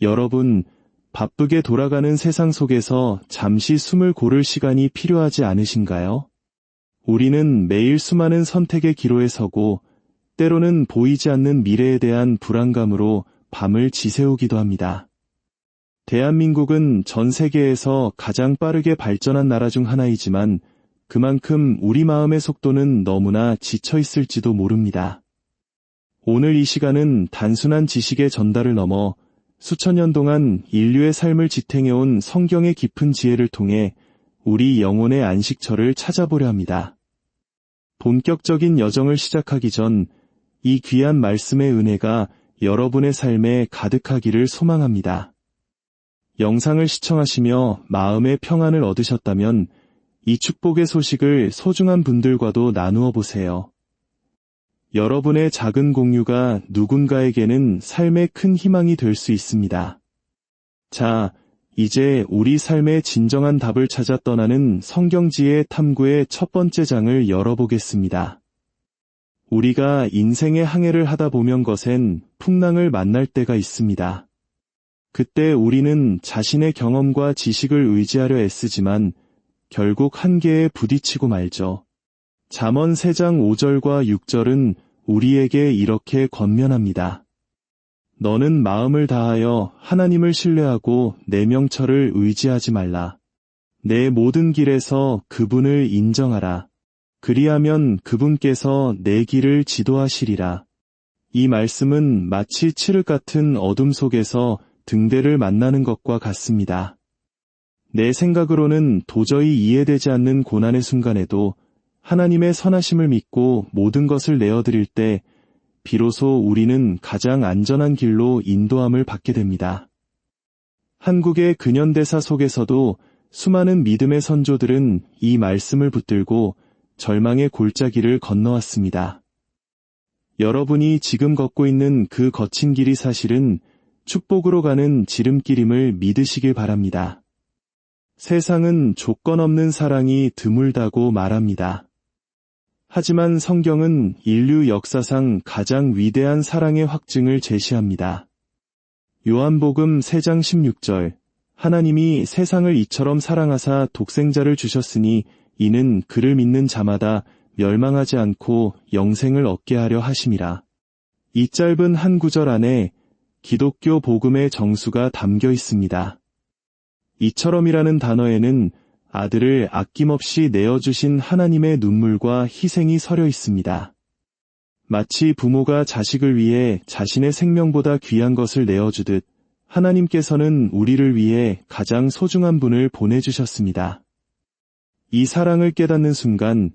여러분, 바쁘게 돌아가는 세상 속에서 잠시 숨을 고를 시간이 필요하지 않으신가요? 우리는 매일 수많은 선택의 기로에 서고 때로는 보이지 않는 미래에 대한 불안감으로 밤을 지새우기도 합니다. 대한민국은 전 세계에서 가장 빠르게 발전한 나라 중 하나이지만 그만큼 우리 마음의 속도는 너무나 지쳐 있을지도 모릅니다. 오늘 이 시간은 단순한 지식의 전달을 넘어 수천 년 동안 인류의 삶을 지탱해온 성경의 깊은 지혜를 통해 우리 영혼의 안식처를 찾아보려 합니다. 본격적인 여정을 시작하기 전 이 귀한 말씀의 은혜가 여러분의 삶에 가득하기를 소망합니다. 영상을 시청하시며 마음의 평안을 얻으셨다면 이 축복의 소식을 소중한 분들과도 나누어 보세요. 여러분의 작은 공유가 누군가에게는 삶의 큰 희망이 될 수 있습니다. 자, 이제 우리 삶의 진정한 답을 찾아 떠나는 성경지의 탐구의 첫 번째 장을 열어보겠습니다. 우리가 인생의 항해를 하다 보면 것엔 풍랑을 만날 때가 있습니다. 그때 우리는 자신의 경험과 지식을 의지하려 애쓰지만 결국 한계에 부딪히고 말죠. 잠언 3장 5절과 6절은 우리에게 이렇게 권면합니다. 너는 마음을 다하여 하나님을 신뢰하고 내 명철을 의지하지 말라. 내 모든 길에서 그분을 인정하라. 그리하면 그분께서 내 길을 지도하시리라. 이 말씀은 마치 칠흑 같은 어둠 속에서 등대를 만나는 것과 같습니다. 내 생각으로는 도저히 이해되지 않는 고난의 순간에도 하나님의 선하심을 믿고 모든 것을 내어드릴 때 비로소 우리는 가장 안전한 길로 인도함을 받게 됩니다. 한국의 근현대사 속에서도 수많은 믿음의 선조들은 이 말씀을 붙들고 절망의 골짜기를 건너왔습니다. 여러분이 지금 걷고 있는 그 거친 길이 사실은 축복으로 가는 지름길임을 믿으시길 바랍니다. 세상은 조건 없는 사랑이 드물다고 말합니다. 하지만 성경은 인류 역사상 가장 위대한 사랑의 확증을 제시합니다. 요한복음 3장 16절 하나님이 세상을 이처럼 사랑하사 독생자를 주셨으니 이는 그를 믿는 자마다 멸망하지 않고 영생을 얻게 하려 하심이라. 이 짧은 한 구절 안에 기독교 복음의 정수가 담겨 있습니다. 이처럼이라는 단어에는 아들을 아낌없이 내어주신 하나님의 눈물과 희생이 서려 있습니다. 마치 부모가 자식을 위해 자신의 생명보다 귀한 것을 내어주듯 하나님께서는 우리를 위해 가장 소중한 분을 보내주셨습니다. 이 사랑을 깨닫는 순간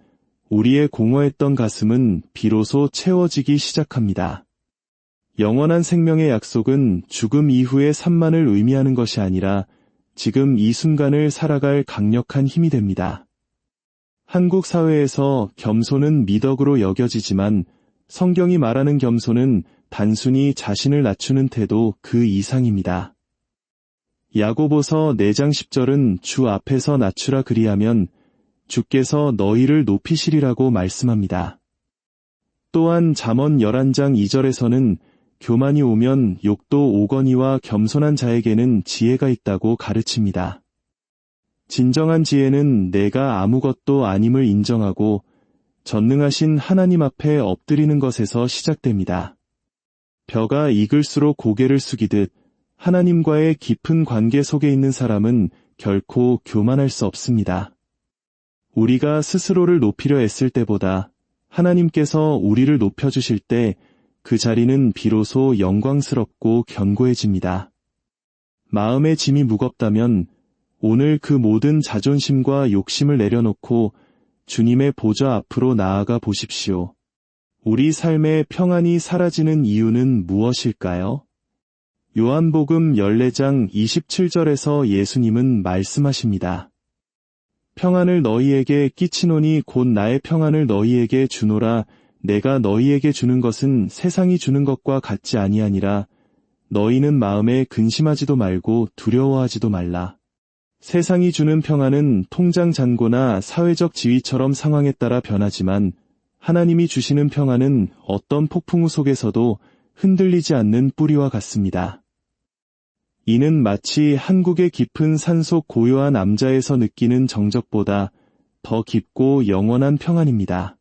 우리의 공허했던 가슴은 비로소 채워지기 시작합니다. 영원한 생명의 약속은 죽음 이후의 산만을 의미하는 것이 아니라 지금 이 순간을 살아갈 강력한 힘이 됩니다. 한국 사회에서 겸손은 미덕으로 여겨지지만 성경이 말하는 겸손은 단순히 자신을 낮추는 태도 그 이상입니다. 야고보서 4장 10절은 주 앞에서 낮추라 그리하면 주께서 너희를 높이시리라고 말씀합니다. 또한 잠언 11장 2절에서는 교만이 오면 욕도 오거니와 겸손한 자에게는 지혜가 있다고 가르칩니다. 진정한 지혜는 내가 아무것도 아님을 인정하고 전능하신 하나님 앞에 엎드리는 것에서 시작됩니다. 벼가 익을수록 고개를 숙이듯 하나님과의 깊은 관계 속에 있는 사람은 결코 교만할 수 없습니다. 우리가 스스로를 높이려 애쓸 때보다 하나님께서 우리를 높여주실 때 그 자리는 비로소 영광스럽고 견고해집니다. 마음의 짐이 무겁다면 오늘 그 모든 자존심과 욕심을 내려놓고 주님의 보좌 앞으로 나아가 보십시오. 우리 삶의 평안이 사라지는 이유는 무엇일까요? 요한복음 14장 27절에서 예수님은 말씀하십니다. 평안을 너희에게 끼치노니 곧 나의 평안을 너희에게 주노라 내가 너희에게 주는 것은 세상이 주는 것과 같지 아니하니라. 너희는 마음에 근심하지도 말고 두려워하지도 말라. 세상이 주는 평안은 통장 잔고나 사회적 지위처럼 상황에 따라 변하지만 하나님이 주시는 평안은 어떤 폭풍우 속에서도 흔들리지 않는 뿌리와 같습니다. 이는 마치 한국의 깊은 산속 고요한 암자에서 느끼는 정적보다 더 깊고 영원한 평안입니다.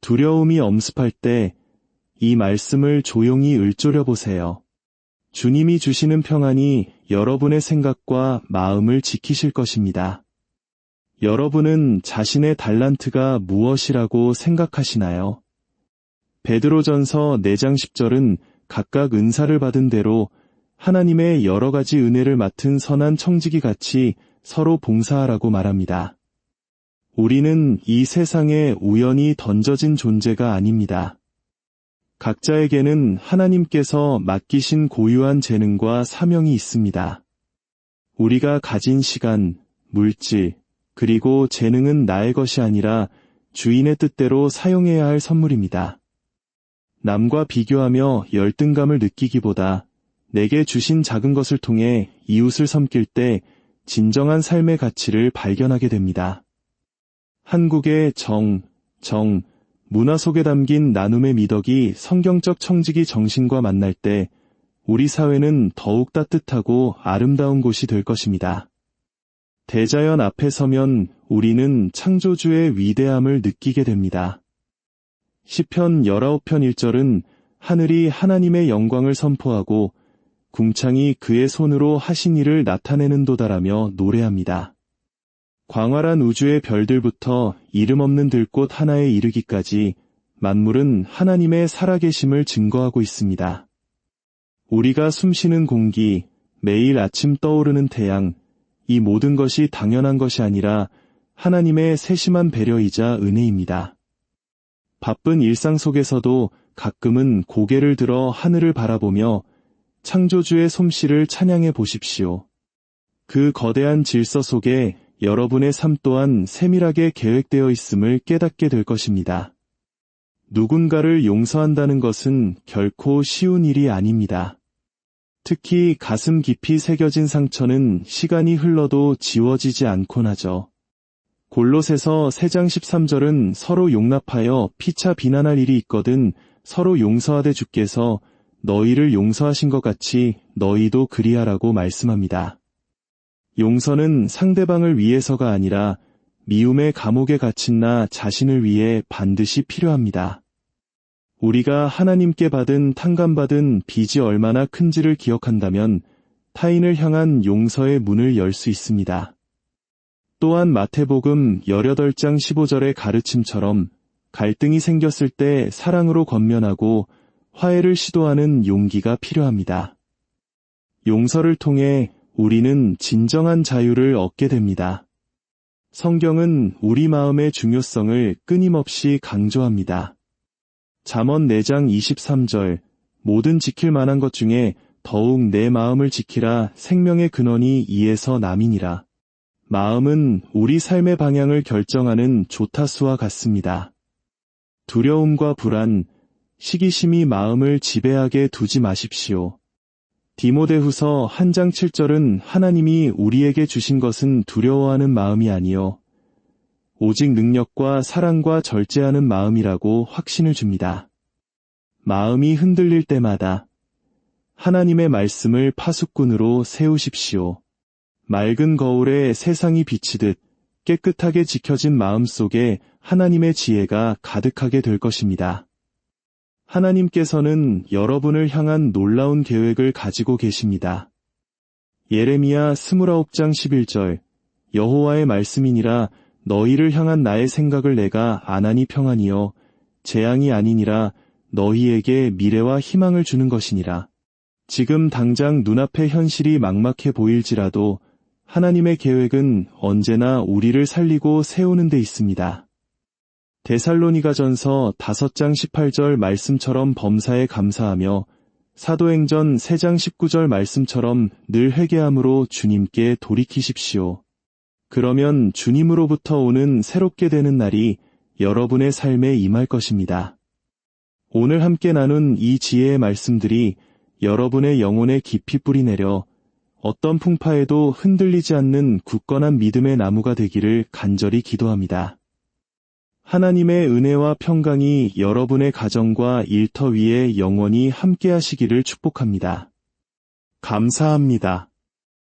두려움이 엄습할 때 이 말씀을 조용히 읊조려 보세요. 주님이 주시는 평안이 여러분의 생각과 마음을 지키실 것입니다. 여러분은 자신의 달란트가 무엇이라고 생각하시나요? 베드로전서 4장 10절은 각각 은사를 받은 대로 하나님의 여러 가지 은혜를 맡은 선한 청지기 같이 서로 봉사하라고 말합니다. 우리는 이 세상에 우연히 던져진 존재가 아닙니다. 각자에게는 하나님께서 맡기신 고유한 재능과 사명이 있습니다. 우리가 가진 시간, 물질, 그리고 재능은 나의 것이 아니라 주인의 뜻대로 사용해야 할 선물입니다. 남과 비교하며 열등감을 느끼기보다 내게 주신 작은 것을 통해 이웃을 섬길 때 진정한 삶의 가치를 발견하게 됩니다. 한국의 정, 정, 문화 속에 담긴 나눔의 미덕이 성경적 청지기 정신과 만날 때 우리 사회는 더욱 따뜻하고 아름다운 곳이 될 것입니다. 대자연 앞에 서면 우리는 창조주의 위대함을 느끼게 됩니다. 시편 19편 1절은 하늘이 하나님의 영광을 선포하고 궁창이 그의 손으로 하신 일을 나타내는 도다라며 노래합니다. 광활한 우주의 별들부터 이름 없는 들꽃 하나에 이르기까지 만물은 하나님의 살아계심을 증거하고 있습니다. 우리가 숨쉬는 공기, 매일 아침 떠오르는 태양, 이 모든 것이 당연한 것이 아니라 하나님의 세심한 배려이자 은혜입니다. 바쁜 일상 속에서도 가끔은 고개를 들어 하늘을 바라보며 창조주의 솜씨를 찬양해 보십시오. 그 거대한 질서 속에 여러분의 삶 또한 세밀하게 계획되어 있음을 깨닫게 될 것입니다. 누군가를 용서한다는 것은 결코 쉬운 일이 아닙니다. 특히 가슴 깊이 새겨진 상처는 시간이 흘러도 지워지지 않곤 하죠. 골롯에서 3장 13절은 서로 용납하여 피차 비난할 일이 있거든 서로 용서하되 주께서 너희를 용서하신 것 같이 너희도 그리하라고 말씀합니다. 용서는 상대방을 위해서가 아니라 미움의 감옥에 갇힌 나 자신을 위해 반드시 필요합니다. 우리가 하나님께 받은 탕감받은 빚이 얼마나 큰지를 기억한다면 타인을 향한 용서의 문을 열 수 있습니다. 또한 마태복음 18장 15절의 가르침처럼 갈등이 생겼을 때 사랑으로 건면하고 화해를 시도하는 용기가 필요합니다. 용서를 통해 우리는 진정한 자유를 얻게 됩니다. 성경은 우리 마음의 중요성을 끊임없이 강조합니다. 잠언 4장 23절 모든 지킬 만한 것 중에 더욱 내 마음을 지키라 생명의 근원이 이에서 남이니라. 마음은 우리 삶의 방향을 결정하는 조타수와 같습니다. 두려움과 불안, 시기심이 마음을 지배하게 두지 마십시오. 디모데후서 한 장 7절은 하나님이 우리에게 주신 것은 두려워하는 마음이 아니요 오직 능력과 사랑과 절제하는 마음이라고 확신을 줍니다. 마음이 흔들릴 때마다 하나님의 말씀을 파수꾼으로 세우십시오. 맑은 거울에 세상이 비치듯 깨끗하게 지켜진 마음 속에 하나님의 지혜가 가득하게 될 것입니다. 하나님께서는 여러분을 향한 놀라운 계획을 가지고 계십니다. 예레미야 29장 11절 여호와의 말씀이니라 너희를 향한 나의 생각을 내가 아나니 평안이요 재앙이 아니니라 너희에게 미래와 희망을 주는 것이니라. 지금 당장 눈앞의 현실이 막막해 보일지라도 하나님의 계획은 언제나 우리를 살리고 세우는 데 있습니다. 데살로니가 전서 5장 18절 말씀처럼 범사에 감사하며 사도행전 3장 19절 말씀처럼 늘 회개함으로 주님께 돌이키십시오. 그러면 주님으로부터 오는 새롭게 되는 날이 여러분의 삶에 임할 것입니다. 오늘 함께 나눈 이 지혜의 말씀들이 여러분의 영혼에 깊이 뿌리내려 어떤 풍파에도 흔들리지 않는 굳건한 믿음의 나무가 되기를 간절히 기도합니다. 하나님의 은혜와 평강이 여러분의 가정과 일터 위에 영원히 함께 하시기를 축복합니다. 감사합니다.